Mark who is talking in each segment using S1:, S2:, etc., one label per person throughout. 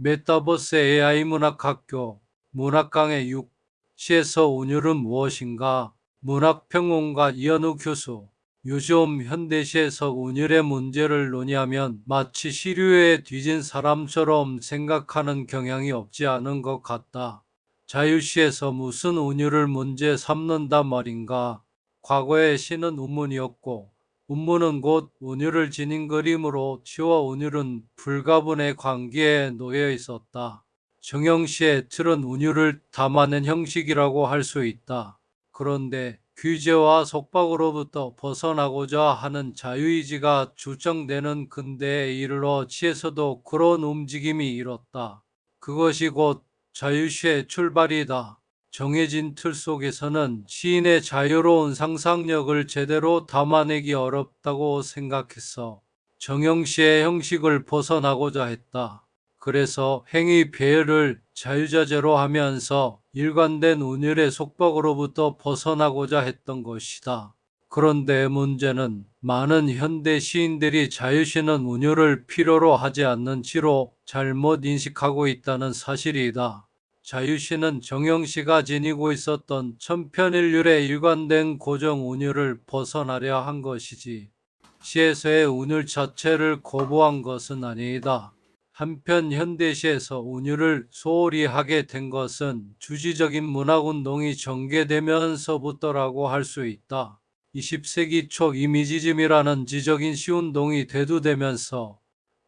S1: 메타버스 AI 문학학교 문학 강의 6 시에서 운율은 무엇인가? 문학평론가 이현우 교수 요즘 현대시에서 운율의 문제를 논의하면 마치 시류에 뒤진 사람처럼 생각하는 경향이 없지 않은 것 같다. 자유시에서 무슨 운율을 문제 삼는단 말인가? 과거의 시는 운문이었고 운문은 곧 운율을 지닌 그림으로 시와 운율은 불가분의 관계에 놓여 있었다. 정영시의 틀은 운율을 담아낸 형식이라고 할 수 있다. 그런데 규제와 속박으로부터 벗어나고자 하는 자유의지가 주장되는 근대에 이르러 시에서도 그런 움직임이 일었다. 그것이 곧 자유시의 출발이다. 정해진 틀 속에서는 시인의 자유로운 상상력을 제대로 담아내기 어렵다고 생각했어. 정영시의 형식을 벗어나고자 했다. 그래서 행위 배열을 자유자재로 하면서 일관된 운율의 속박으로부터 벗어나고자 했던 것이다. 그런데 문제는 많은 현대 시인들이 자유시는 운율을 필요로 하지 않는 시로 잘못 인식하고 있다는 사실이다. 자유시는 정영시가 지니고 있었던 천편일률의 일관된 고정 운율을 벗어나려 한 것이지 시에서의 운율 자체를 거부한 것은 아니다. 한편 현대시에서 운율을 소홀히 하게 된 것은 주지적인 문학운동이 전개되면서부터라고 할 수 있다. 20세기 초 이미지즘이라는 지적인 시운동이 대두되면서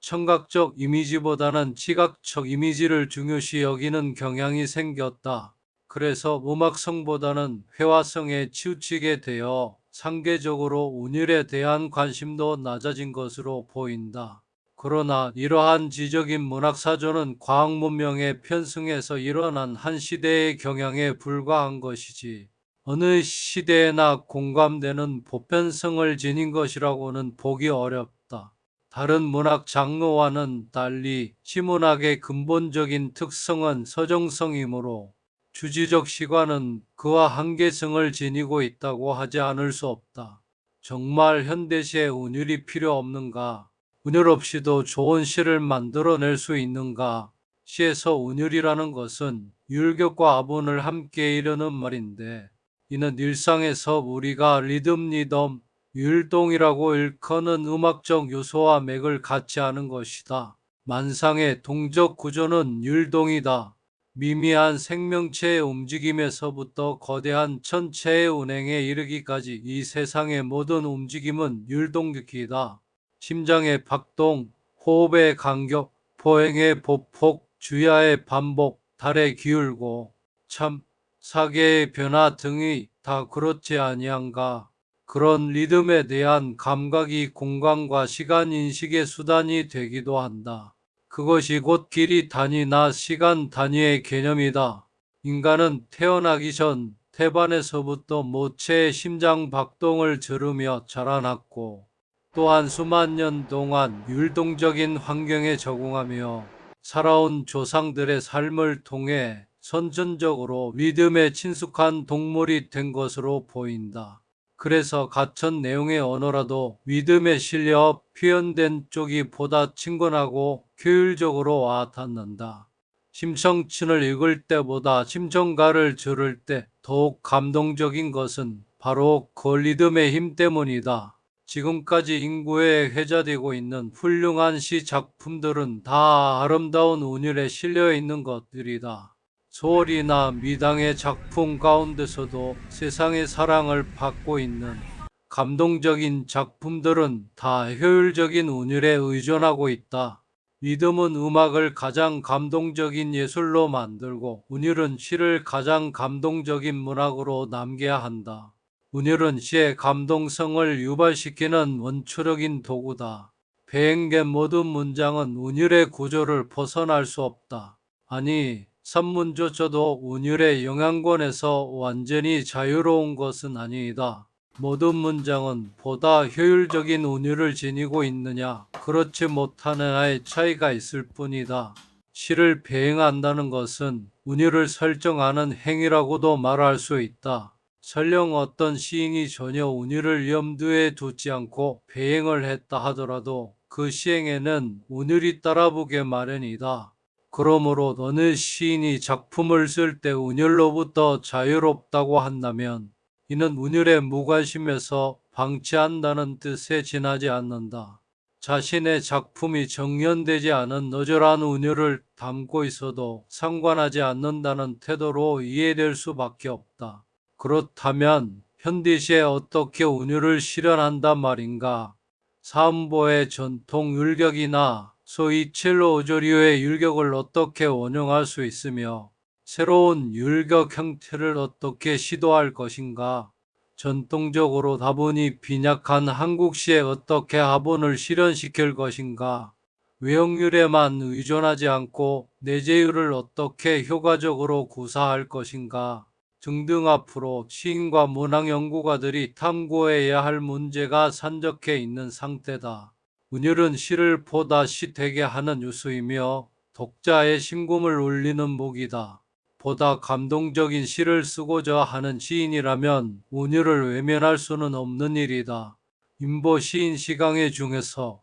S1: 청각적 이미지보다는 시각적 이미지를 중요시 여기는 경향이 생겼다. 그래서 음악성보다는 회화성에 치우치게 되어 상대적으로 운율에 대한 관심도 낮아진 것으로 보인다. 그러나 이러한 지적인 문학사조는 과학 문명의 편승에서 일어난 한 시대의 경향에 불과한 것이지 어느 시대에나 공감되는 보편성을 지닌 것이라고는 보기 어렵다. 다른 문학 장르와는 달리 시문학의 근본적인 특성은 서정성이므로 주지적 시관은 그와 한계성을 지니고 있다고 하지 않을 수 없다. 정말 현대시에 운율이 필요 없는가? 운율 없이도 좋은 시를 만들어낼 수 있는가? 시에서 운율이라는 것은 율격과 아분을 함께 이르는 말인데 이는 일상에서 우리가 리듬 리덤, 율동이라고 일컫는 음악적 요소와 맥을 같이 하는 것이다. 만상의 동적 구조는 율동이다. 미미한 생명체의 움직임에서부터 거대한 천체의 운행에 이르기까지 이 세상의 모든 움직임은 율동극이다. 심장의 박동, 호흡의 간격, 포행의 보폭, 주야의 반복, 달의 기울고, 참, 사계의 변화 등이 다 그렇지 아니한가. 그런 리듬에 대한 감각이 공간과 시간 인식의 수단이 되기도 한다. 그것이 곧 길이 단위나 시간 단위의 개념이다. 인간은 태어나기 전 태반에서부터 모체의 심장 박동을 들으며 자라났고 또한 수만 년 동안 율동적인 환경에 적응하며 살아온 조상들의 삶을 통해 선천적으로 리듬에 친숙한 동물이 된 것으로 보인다. 그래서 가천 내용의 언어라도 리듬에 실려 표현된 쪽이 보다 친근하고 효율적으로 와닿는다. 심성친을 읽을 때보다 심정가를 들을 때 더욱 감동적인 것은 바로 그 리듬의 힘 때문이다. 지금까지 인구에 회자되고 있는 훌륭한 시 작품들은 다 아름다운 운율에 실려 있는 것들이다. 소월이나 미당의 작품 가운데서도 세상의 사랑을 받고 있는 감동적인 작품들은 다 효율적인 운율에 의존하고 있다. 리듬은 음악을 가장 감동적인 예술로 만들고 운율은 시를 가장 감동적인 문학으로 남겨야 한다. 운율은 시의 감동성을 유발시키는 원초적인 도구다. 배행된 모든 문장은 운율의 구조를 벗어날 수 없다. 아니, 산문조차도 운율의 영향권에서 완전히 자유로운 것은 아니다. 모든 문장은 보다 효율적인 운율을 지니고 있느냐, 그렇지 못하느냐의 차이가 있을 뿐이다. 시를 배행한다는 것은 운율을 설정하는 행위라고도 말할 수 있다. 설령 어떤 시인이 전혀 운율을 염두에 두지 않고 배행을 했다 하더라도 그 시행에는 운율이 따라보게 마련이다. 그러므로 어느 시인이 작품을 쓸 때 운율로부터 자유롭다고 한다면 이는 운율에 무관심해서 방치한다는 뜻에 지나지 않는다. 자신의 작품이 정연되지 않은 너절한 운율을 담고 있어도 상관하지 않는다는 태도로 이해될 수밖에 없다. 그렇다면 현대시에 어떻게 운율을 실현한단 말인가? 사음보의 전통 율격이나 소위 첼로 오조리오의 율격을 어떻게 원용할 수 있으며 새로운 율격 형태를 어떻게 시도할 것인가? 전통적으로 다분히 빈약한 한국시에 어떻게 하본을 실현시킬 것인가? 외형률에만 의존하지 않고 내재율을 어떻게 효과적으로 구사할 것인가? 등등 앞으로 시인과 문학 연구가들이 탐구해야 할 문제가 산적해 있는 상태다. 운율은 시를 보다 시 되게 하는 요소이며 독자의 심금을 울리는 목이다. 보다 감동적인 시를 쓰고자 하는 시인이라면 운율을 외면할 수는 없는 일이다. 인보 시인 시강의 중에서